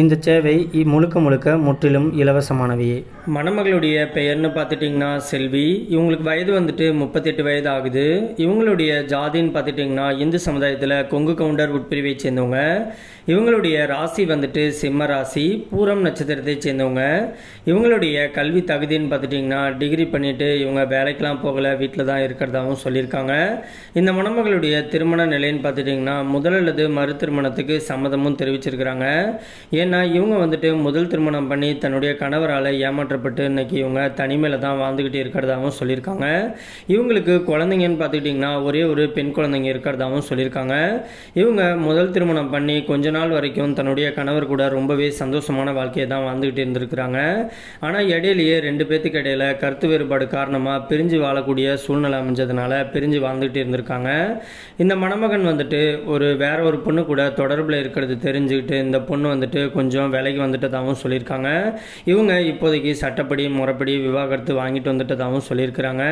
இந்த சேவை முழுக்க முழுக்க முற்றிலும் இலவசமானவையே மணமகளுடைய பெயர்னு பார்த்துட்டிங்கன்னா செல்வி இவங்களுக்கு வயது வந்துட்டு முப்பத்தெட்டு வயது ஆகுது. இவங்களுடைய ஜாதின்னு பார்த்துட்டிங்கன்னா இந்து சமுதாயத்தில் கொங்கு கவுண்டர் உட்பிரிவை சேர்ந்தவங்க. இவங்களுடைய ராசி வந்துட்டு சிம்ம ராசி பூரம் நட்சத்திரத்தை சேர்ந்தவங்க. இவங்களுடைய கல்வி தகுதின்னு பார்த்துட்டிங்கன்னா டிகிரி பண்ணிட்டு இவங்க வேலைக்கெலாம் போகலை வீட்டில் தான் இருக்கிறதாகவும் சொல்லியிருக்காங்க. இந்த மணமகளுடைய திருமண நிலைன்னு பார்த்துட்டிங்கன்னா முதல் அல்லது மறு திருமணத்துக்கு சம்மதமும் தெரிவிச்சிருக்கிறாங்க. ஏன்னா இவங்க வந்துட்டு முதல் திருமணம் பண்ணி தன்னுடைய கணவரால் ஏமாற்றப்பட்டு இன்னைக்கு இவங்க தனிமையில் தான் வாழ்ந்துக்கிட்டு இருக்கிறதாகவும் சொல்லியிருக்காங்க. இவங்களுக்கு குழந்தைங்கன்னு பார்த்துக்கிட்டிங்கன்னா ஒரே ஒரு பெண் குழந்தைங்க இருக்கிறதாகவும் சொல்லியிருக்காங்க. இவங்க முதல் திருமணம் பண்ணி கொஞ்ச நாள் வரைக்கும் தன்னுடைய கணவர் கூட ரொம்பவே சந்தோஷமான வாழ்க்கையை தான் வாழ்ந்துக்கிட்டு இருந்திருக்கிறாங்க. ஆனால் இடையிலேயே ரெண்டு பேத்துக்கு இடையில கருத்து வேறுபாடு காரணமாக பிரிஞ்சு வாழக்கூடிய சூழ்நிலை அமைஞ்சதுனால பிரிஞ்சு வாழ்ந்துக்கிட்டு இருந்திருக்காங்க. இந்த மணமகன் வந்துட்டு ஒரு வேற ஒரு பொண்ணு கூட தொடர்பில் இருக்கிறது தெரிஞ்சுக்கிட்டு இந்த பொண்ணு வந்துட்டு கொஞ்சம் விலைக்கு வந்துட்டதாகவும் சொல்லியிருக்காங்க. இவங்க இப்போதைக்கு சட்டப்படி முறைப்படி விவாகரத்து வாங்கிட்டு வந்துட்டதாகவும் சொல்லியிருக்கிறாங்க.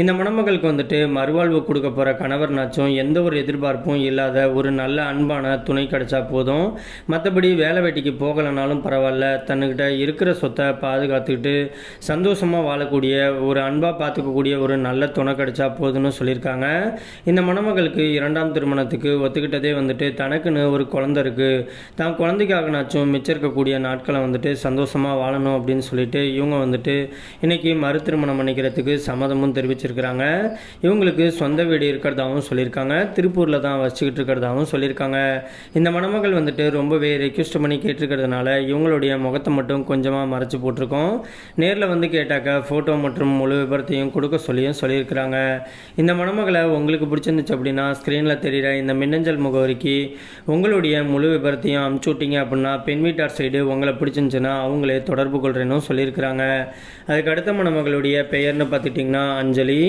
இந்த மணமகளுக்கு வந்துட்டு மறுவாழ்வு கொடுக்க போகிற கணவர்னாச்சும் எந்த ஒரு எதிர்பார்ப்பும் இல்லாத ஒரு நல்ல அன்பான துணை கிடைச்சா போதும். மற்றபடி வேலை வெட்டிக்கு போகலைனாலும் பரவாயில்ல. தன்னுக்கிட்ட இருக்கிற சொத்தை பாதுகாத்துக்கிட்டு சந்தோஷமாக வாழக்கூடிய ஒரு அன்பாக பார்த்துக்கக்கூடிய ஒரு நல்ல துணை கிடைச்சா போதும்னு சொல்லியிருக்காங்க. இந்த மணமகளுக்கு இரண்டாம் திருமணத்துக்கு ஒத்துக்கிட்டதே வந்துட்டு தனக்குன்னு ஒரு குழந்தை இருக்குது தான் குழந்தைக்காகனாச்சும் மிச்சம் இருக்கக்கூடிய நாட்களை வந்துட்டு சந்தோஷமாக வாழணும் அப்படின்னு சொல்லிட்டு இவங்க வந்துட்டு இன்றைக்கி மறு திருமணம் பண்ணிக்கிறதுக்கு சம்மதமும் தெரிவிச்சிருக்கிறாங்க. இவங்களுக்கு சொந்த வீடு இருக்கிறதாகவும் சொல்லியிருக்காங்க. திருப்பூரில் தான் வச்சுக்கிட்டு இருக்கிறதாகவும் சொல்லியிருக்காங்க. இந்த மணமகள் வந்துட்டு ரொம்பவே ரெக்வஸ்ட் பண்ணி கேட்டிருக்கிறதுனால இவங்களுடைய முகத்தை மட்டும் கொஞ்சமாக மறைச்சி போட்டிருக்கோம். நேரில் வந்து கேட்டாக்க ஃபோட்டோ மற்றும் முழு விபரத்தையும் கொடுக்க சொல்லியும் சொல்லியிருக்கிறாங்க. இந்த மணமகளை உங்களுக்கு பிடிச்சிருந்துச்சு அப்படின்னா ஸ்க்ரீனில் தெரிகிற இந்த மின்னஞ்சல் முகவரிக்கு உங்களுடைய முழு விபரத்தையும் அமுச்சு விட்டீங்க அப்படின்னா பெண் வீட்டார் சைடு உங்களை பிடிச்சிருந்துச்சுன்னா அவங்களே தொடர்பு கொள்கிறேன்னு சொல்லியிருக்கிறாங்க. அதுக்கு அடுத்த மணமகளுடைய பெயர்னு பார்த்துட்டிங்கன்னா அஞ்சலி.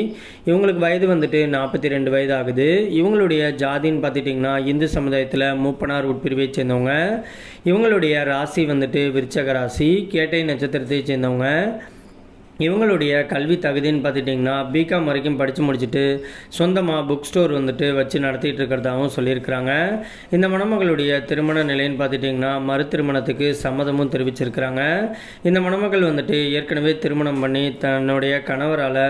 இவங்களுக்கு வயது வந்துட்டு நாற்பத்தி ரெண்டு வயது ஆகுது இவங்களுடைய ஜாதின்னு பார்த்துட்டிங்கன்னா இந்து சமுதாயத்தில் மூப்பனார் உட்பிரிவை சேர்ந்தவங்க. இவங்களுடைய ராசி வந்துட்டு விருச்சக ராசி. கேட்டை நட்சத்திரத்தை சேர்ந்தவங்க. இவங்களுடைய கல்வி தகுதின்னு பார்த்துட்டிங்கன்னா பிகாம் வரைக்கும் படித்து முடிச்சுட்டு சொந்தமாக புக் ஸ்டோர் வந்துட்டு வச்சு நடத்திட்டு இருக்கிறதாகவும் சொல்லியிருக்கிறாங்க. இந்த மணமகளுடைய திருமண நிலைன்னு பார்த்துட்டிங்கன்னா மறு திருமணத்துக்கு சம்மதமும் தெரிவிச்சிருக்கிறாங்க. இந்த மணமகள் வந்துட்டு ஏற்கனவே திருமணம் பண்ணி தன்னுடைய கணவரால்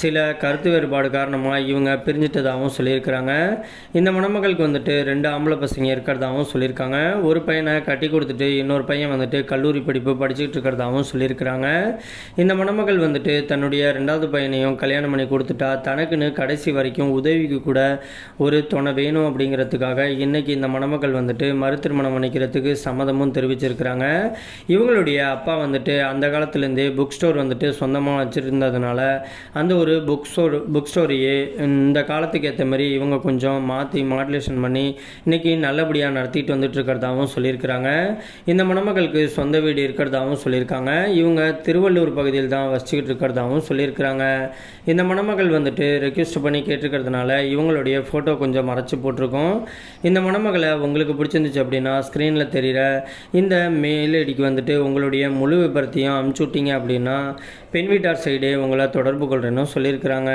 சில கருத்து வேறுபாடு காரணமாக இவங்க பிரிஞ்சிட்டதாகவும் சொல்லியிருக்கிறாங்க. இந்த மணமகளுக்கு வந்துட்டு ரெண்டு ஆம்பளை பசங்க இருக்கிறதாகவும் சொல்லியிருக்காங்க. ஒரு பையனை கட்டி கொடுத்துட்டு இன்னொரு பையன் வந்துட்டு கல்லூரி படிப்பு படிச்சுக்கிட்டு இருக்கிறதாகவும் சொல்லியிருக்கிறாங்க. இந்த மணமகள் வந்துட்டு தன்னுடைய ரெண்டாவது பையனையும் கல்யாணம் பண்ணி கொடுத்துட்டா தனக்குன்னு கடைசி வரைக்கும் உதவிக்கு கூட ஒரு துணை வேணும் அப்படிங்கிறதுக்காக இன்றைக்கி இந்த மணமகள் வந்துட்டு மருத்திருமணம் பண்ணிக்கிறதுக்கு சம்மதமும் தெரிவிச்சிருக்கிறாங்க. இவங்களுடைய அப்பா வந்துட்டு அந்த காலத்துலேருந்தே புக் ஸ்டோர் வந்துட்டு சொந்தமாக வச்சுருந்ததுனால அந்த ஒரு புக் ஸ்டோர் புக் ஸ்டோரையே இந்த காலத்துக்கு ஏற்ற மாதிரி இவங்க கொஞ்சம் மாற்றி மாடுலேஷன் பண்ணி இன்றைக்கி நல்லபடியாக நடத்திட்டு வந்துட்டு இருக்கிறதாகவும் சொல்லியிருக்கிறாங்க. இந்த மணமகளுக்கு சொந்த வீடு இருக்கிறதாகவும் சொல்லியிருக்காங்க. இவங்க திருவள்ளூர் பகுதியில் தான் வச்சுக்கிட்டு இருக்கிறதாகவும் சொல்லியிருக்கிறாங்க. இந்த மணமகள் வந்துட்டு ரெக்வெஸ்ட் பண்ணி கேட்டிருக்கிறதுனால இவங்களுடைய ஃபோட்டோ கொஞ்சம் மறைச்சி போட்டிருக்கோம். இந்த மணமகளை உங்களுக்கு பிடிச்சிருந்துச்சு அப்படின்னா ஸ்க்ரீனில் தெரிகிற இந்த மெயில் ஐடிக்கு வந்துட்டு உங்களுடைய முழு விபரத்தையும் அமுச்சு விட்டீங்க அப்படின்னா பெண் வீட்டார் சைடே உங்களை தொடர்பு கொள்கிறேன்னு சொல்லியிருக்கிறாங்க.